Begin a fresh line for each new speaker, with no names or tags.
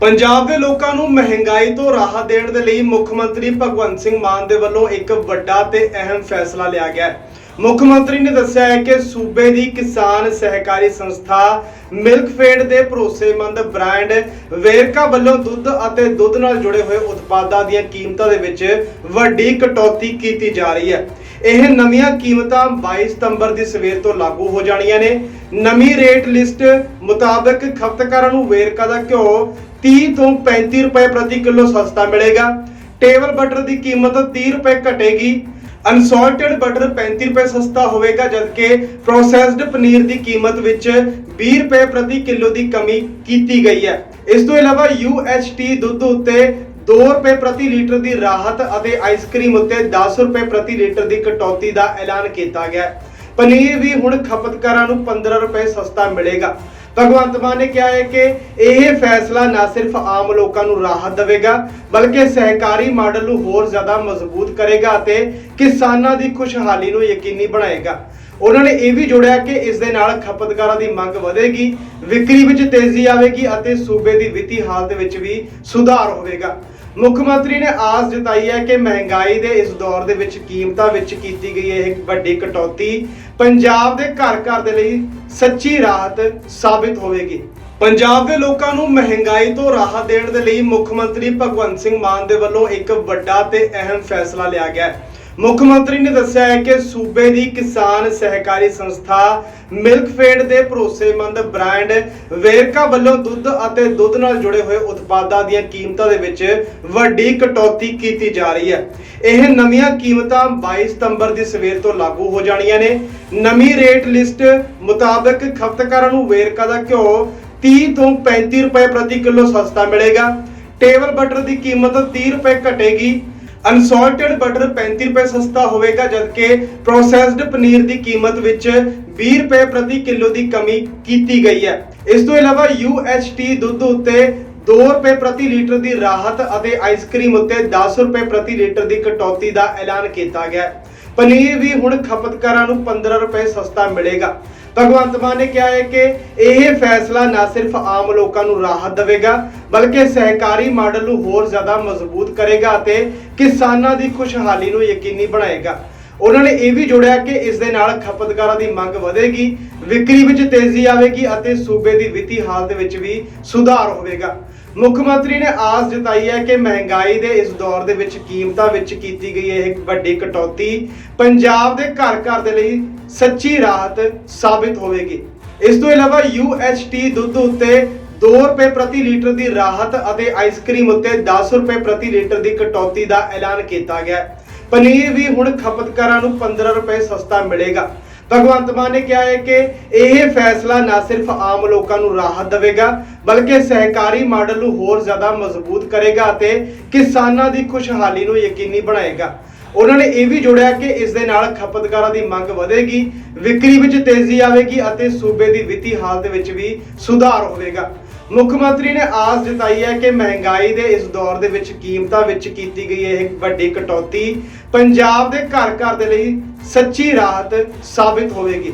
ਪੰਜਾਬ ਦੇ ਲੋਕਾਂ ਨੂੰ ਮਹਿੰਗਾਈ ਤੋਂ ਰਾਹਤ ਦੇਣ ਦੇ ਲਈ ਮੁੱਖ ਮੰਤਰੀ ਭਗਵੰਤ ਸਿੰਘ ਮਾਨ ਦੇ ਵੱਲੋਂ ਇੱਕ ਵੱਡਾ ਤੇ ਅਹਿਮ ਫੈਸਲਾ ਲਿਆ ਗਿਆ ਹੈ। ਮੁੱਖ ਮੰਤਰੀ ਨੇ ਦੱਸਿਆ ਹੈ ਕਿ ਸੂਬੇ ਦੀ ਕਿਸਾਨ ਸਹਿਕਾਰੀ ਸੰਸਥਾ ਮਿਲਕਫੇਡ ਦੇ ਭਰੋਸੇਮੰਦ ਬ੍ਰਾਂਡ ਵੇਰਕਾ ਵੱਲੋਂ ਦੁੱਧ ਅਤੇ ਦੁੱਧ ਨਾਲ ਜੁੜੇ ਹੋਏ ਉਤਪਾਦਾਂ ਦੀਆਂ ਕੀਮਤਾਂ ਦੇ ਵਿੱਚ ਵੱਡੀ ਕਟੌਤੀ ਕੀਤੀ ਜਾ ਰਹੀ ਹੈ। ਇਹ ਨਵੀਆਂ ਕੀਮਤਾਂ 22 ਸਤੰਬਰ ਦੀ ਸਵੇਰ ਤੋਂ ਲਾਗੂ ਹੋ ਜਾਣੀਆਂ ਨੇ। ਨਵੀਂ ਰੇਟ ਲਿਸਟ ਮੁਤਾਬਕ ਖਪਤਕਾਰਾਂ ਨੂੰ ਵੇਰਕਾ ਦਾ ਘਿਓ 30 ਤੋਂ 35 ਰੁਪਏ ਪ੍ਰਤੀ ਕਿਲੋ ਸਸਤਾ ਮਿਲੇਗਾ। ਟੇਬਲ ਬਟਰ ਦੀ ਕੀਮਤ 30 ਰੁਪਏ ਘਟੇਗੀ। ਅਨਸੌਲਟਡ ਬਟਰ 35 ਰੁਪਏ ਸਸਤਾ ਹੋਵੇਗਾ, ਜਦਕਿ ਪ੍ਰੋਸੈਸਡ ਪਨੀਰ ਦੀ ਕੀਮਤ ਵਿੱਚ 20 ਰੁਪਏ ਪ੍ਰਤੀ ਕਿਲੋ ਦੀ ਕਮੀ ਕੀਤੀ ਗਈ ਹੈ। ਇਸ ਤੋਂ ਇਲਾਵਾ UHT ਦੁੱਧ ਉੱਤੇ 2 ਰੁਪਏ ਪ੍ਰਤੀ ਲੀਟਰ ਦੀ ਰਾਹਤ ਅਤੇ ਆਈਸਕ੍ਰੀਮ ਉੱਤੇ 10 ਰੁਪਏ ਪ੍ਰਤੀ ਲੀਟਰ ਦੀ ਕਟੌਤੀ ਦਾ ਐਲਾਨ ਕੀਤਾ ਗਿਆ ਪਨੀਰ ਵੀ ਹੁਣ ਖਪਤਕਾਰਾਂ ਨੂੰ 15 ਰੁਪਏ ਸਸਤਾ ਮਿਲੇਗਾ। ਭਗਵੰਤ ਮਾਨ ਨੇ ਕਿਹਾ ਹੈ ਕਿ ਇਹ ਫੈਸਲਾ ਨਾ ਸਿਰਫ ਆਮ ਲੋਕਾਂ ਨੂੰ ਰਾਹਤ ਦੇਵੇਗਾ, ਬਲਕਿ ਸਹਿਕਾਰੀ ਮਾਡਲ ਨੂੰ ਹੋਰ ਜ਼ਿਆਦਾ ਮਜ਼ਬੂਤ ਕਰੇਗਾ ਅਤੇ ਕਿਸਾਨਾਂ ਦੀ ਖੁਸ਼ਹਾਲੀ ਨੂੰ ਯਕੀਨੀ ਬਣਾਏਗਾ। ਉਹਨਾਂ ਨੇ ਇਹ ਵੀ ਜੋੜਿਆ ਕਿ ਇਸ ਦੇ ਨਾਲ ਖਪਤਕਾਰਾਂ ਦੀ ਮੰਗ ਵਧੇਗੀ, ਵਿਕਰੀ ਵਿੱਚ ਤੇਜ਼ੀ ਆਵੇਗੀ ਅਤੇ ਸੂਬੇ ਦੀ ਵਿੱਤੀ ਹਾਲਤ ਵਿੱਚ ਵੀ ਸੁਧਾਰ ਹੋਵੇਗਾ। ਮੁੱਖ ਮੰਤਰੀ ਨੇ ਆਸ ਜਤਾਈ ਹੈ ਕਿ ਮਹਿੰਗਾਈ ਦੇ ਇਸ ਦੌਰ ਦੇ ਵਿੱਚ ਕੀਮਤਾਂ ਵਿੱਚ ਕੀਤੀ ਗਈ ਇਹ ਵੱਡੀ ਕਟੌਤੀ ਪੰਜਾਬ ਦੇ ਘਰ ਘਰ ਦੇ ਲਈ ਸੱਚੀ ਰਾਹਤ ਸਾਬਿਤ ਹੋਵੇਗੀ। ਪੰਜਾਬ ਦੇ ਲੋਕਾਂ ਨੂੰ ਮਹਿੰਗਾਈ ਤੋਂ ਰਾਹਤ ਦੇਣ ਦੇ ਲਈ ਮੁੱਖ ਮੰਤਰੀ ਭਗਵੰਤ ਸਿੰਘ ਮਾਨ ਦੇ ਵੱਲੋਂ ਇੱਕ ਵੱਡਾ ਤੇ ਅਹਿਮ ਫੈਸਲਾ ਲਿਆ ਗਿਆ ਹੈ। ਮੁੱਖ ਮੰਤਰੀ ਨੇ ਦੱਸਿਆ ਹੈ ਕਿ ਸੂਬੇ ਦੀ ਕਿਸਾਨ ਸਹਿਕਾਰੀ ਸੰਸਥਾ ਮਿਲਕਫੇਡ ਦੇ ਭਰੋਸੇਮੰਦ ਬ੍ਰਾਂਡ ਵੇਰਕਾ ਵੱਲੋਂ ਦੁੱਧ ਅਤੇ ਦੁੱਧ ਨਾਲ ਜੁੜੇ ਹੋਏ ਉਤਪਾਦਾਂ ਦੀਆਂ ਕੀਮਤਾਂ ਦੇ ਵਿੱਚ ਵੱਡੀ ਕਟੌਤੀ ਕੀਤੀ ਜਾ ਰਹੀ ਹੈ। ਇਹ ਨਵੀਆਂ ਕੀਮਤਾਂ 22 ਸਤੰਬਰ ਦੀ ਸਵੇਰ ਤੋਂ ਲਾਗੂ ਹੋ ਜਾਣੀਆਂ ਨੇ। ਨਵੀਂ ਰੇਟ ਲਿਸਟ ਮੁਤਾਬਕ ਖਪਤਕਾਰਾਂ ਨੂੰ ਵੇਰਕਾ ਦਾ ਘਿਓ 30 ਤੋਂ 35 ਰੁਪਏ ਪ੍ਰਤੀ ਕਿਲੋ ਸਸਤਾ ਮਿਲੇਗਾ। ਟੇਬਲ ਬਟਰ ਦੀ ਕੀਮਤ 30 ਰੁਪਏ ਘਟੇਗੀ। ਅਨਸੌਲਟਡ ਬਟਰ 35 ਰੁਪਏ ਸਸਤਾ ਹੋਵੇਗਾ, ਜਦਕਿ ਪ੍ਰੋਸੈਸਡ ਪਨੀਰ ਦੀ ਕੀਮਤ ਵਿੱਚ 20 ਰੁਪਏ ਪ੍ਰਤੀ ਕਿਲੋ ਦੀ ਕਮੀ ਕੀਤੀ ਗਈ ਹੈ। ਇਸ ਤੋਂ ਇਲਾਵਾ UHT ਦੁੱਧ ਉੱਤੇ 2 ਰੁਪਏ ਪ੍ਰਤੀ ਲੀਟਰ ਦੀ ਰਾਹਤ ਅਤੇ ਆਈਸਕ੍ਰੀਮ ਉੱਤੇ 10 ਰੁਪਏ ਪ੍ਰਤੀ ਲੀਟਰ ਦੀ ਕਟੌਤੀ ਦਾ ਐਲਾਨ ਕੀਤਾ ਗਿਆ ਪਨੀਰ ਵੀ ਹੁਣ ਖਪਤਕਾਰਾਂ ਨੂੰ 15 ਰੁਪਏ ਸਸਤਾ ਮਿਲੇਗਾ। ਭਗਵੰਤ ਮਾਨ ਨੇ ਕਿਹਾ ਹੈ ਕਿ ਇਹ ਫੈਸਲਾ ਨਾ ਸਿਰਫ ਆਮ ਲੋਕਾਂ ਨੂੰ ਰਾਹਤ ਦੇਵੇਗਾ, ਬਲਕਿ ਸਹਿਕਾਰੀ ਮਾਡਲ ਨੂੰ ਹੋਰ ਜ਼ਿਆਦਾ ਮਜ਼ਬੂਤ ਕਰੇਗਾ ਅਤੇ ਕਿਸਾਨਾਂ ਦੀ ਖੁਸ਼ਹਾਲੀ ਨੂੰ ਯਕੀਨੀ ਬਣਾਏਗਾ। ਉਹਨਾਂ ਨੇ ਇਹ ਵੀ ਜੋੜਿਆ ਕਿ ਇਸ ਦੇ ਨਾਲ ਖਪਤਕਾਰਾਂ ਦੀ ਮੰਗ ਵਧੇਗੀ, ਵਿਕਰੀ ਵਿੱਚ ਤੇਜ਼ੀ ਆਵੇਗੀ ਅਤੇ ਸੂਬੇ ਦੀ ਵਿੱਤੀ ਹਾਲਤ ਵਿੱਚ ਵੀ ਸੁਧਾਰ ਹੋਵੇਗਾ। ਮੁੱਖ ਮੰਤਰੀ ਨੇ ਆਸ ਜਤਾਈ ਹੈ ਕਿ ਮਹਿੰਗਾਈ ਦੇ ਇਸ ਦੌਰ ਦੇ ਵਿੱਚ ਕੀਮਤਾਂ ਵਿੱਚ ਕੀਤੀ ਗਈ ਇਹ ਵੱਡੀ ਕਟੌਤੀ ਪੰਜਾਬ ਦੇ ਘਰ ਘਰ ਦੇ ਲਈ ਸੱਚੀ ਰਾਹਤ ਸਾਬਿਤ ਹੋਵੇਗੀ। ਇਸ ਤੋਂ ਇਲਾਵਾ UHT ਦੁੱਧ ਉੱਤੇ 2 ਰੁਪਏ ਪ੍ਰਤੀ ਲੀਟਰ ਦੀ ਰਾਹਤ ਅਤੇ ਆਈਸਕ੍ਰੀਮ ਉੱਤੇ 10 ਰੁਪਏ ਪ੍ਰਤੀ ਲੀਟਰ ਦੀ ਕਟੌਤੀ ਦਾ ਐਲਾਨ ਕੀਤਾ ਗਿਆ। ਹੈ ਪਨੀਰ ਵੀ ਹੁਣ ਖਪਤਕਾਰਾਂ ਨੂੰ 15 ਰੁਪਏ ਸਸਤਾ ਮਿਲੇਗਾ। ਭਗਵੰਤ ਮਾਨ ਨੇ ਕਿਹਾ ਹੈ ਕਿ ਇਹ ਫੈਸਲਾ ਨਾ ਸਿਰਫ ਆਮ ਲੋਕਾਂ ਨੂੰ ਰਾਹਤ ਦੇਵੇਗਾ, ਬਲਕਿ ਸਹਿਕਾਰੀ ਮਾਡਲ ਨੂੰ ਹੋਰ ਜ਼ਿਆਦਾ ਮਜ਼ਬੂਤ ਕਰੇਗਾ ਅਤੇ ਕਿਸਾਨਾਂ ਦੀ ਖੁਸ਼ਹਾਲੀ ਨੂੰ ਯਕੀਨੀ ਬਣਾਏਗਾ। ਉਹਨਾਂ ਨੇ ਇਹ ਵੀ ਜੋੜਿਆ ਕਿ ਇਸ ਦੇ ਨਾਲ ਖਪਤਕਾਰਾਂ ਦੀ ਮੰਗ ਵਧੇਗੀ, ਵਿਕਰੀ ਵਿੱਚ ਤੇਜ਼ੀ ਆਵੇਗੀ ਅਤੇ ਸੂਬੇ ਦੀ ਵਿੱਤੀ ਹਾਲਤ ਵਿੱਚ ਵੀ ਸੁਧਾਰ ਹੋਵੇਗਾ। ਮੁੱਖ ਮੰਤਰੀ ਨੇ ਆਸ ਜਤਾਈ ਹੈ ਕਿ ਮਹਿੰਗਾਈ ਦੇ ਇਸ ਦੌਰ ਦੇ ਵਿੱਚ ਕੀਮਤਾਂ ਵਿੱਚ ਕੀਤੀ ਗਈ ਇਹ ਵੱਡੀ ਕਟੌਤੀ ਪੰਜਾਬ ਦੇ ਘਰ ਘਰ ਦੇ ਲਈ ਸੱਚੀ ਰਾਹਤ ਸਾਬਿਤ ਹੋਵੇਗੀ।